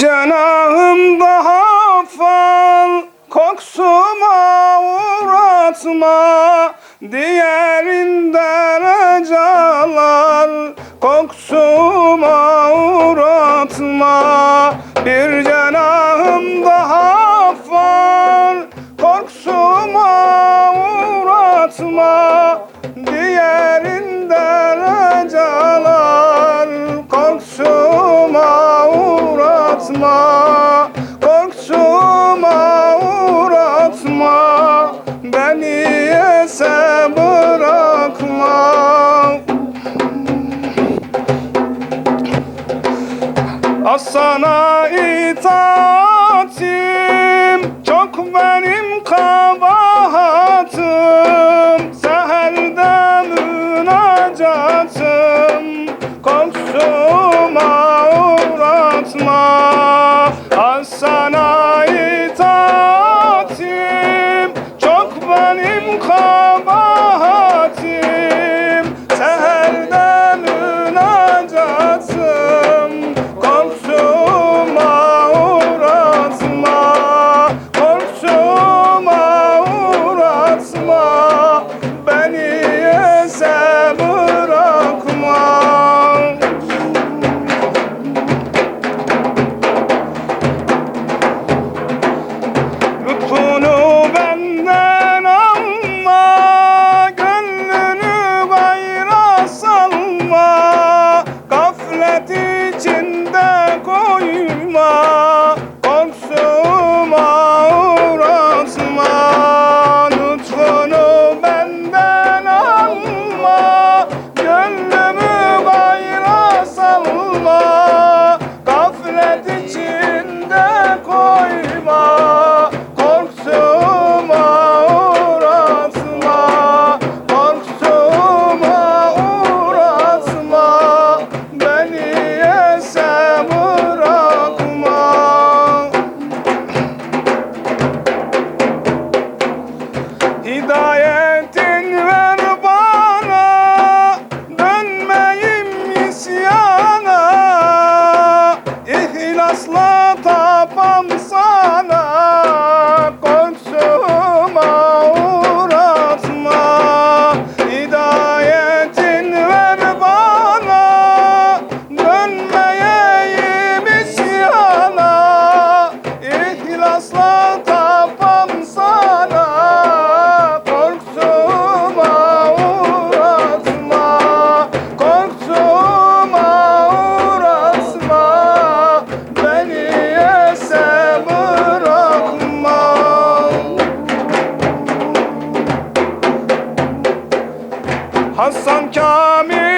Cenahım daha fal. Koksuma uğratma Diğerinden ecalar koksuma uğratma Bir cenahım daha fal. Koksuma uğratma Diğerinden uğratma Korksuma uğratma. Beni ese bırakma. Az sana itaatim Çok benim kabahatım. Seherde münacatım Korksuma uğratma Dança! Hasan Kamil.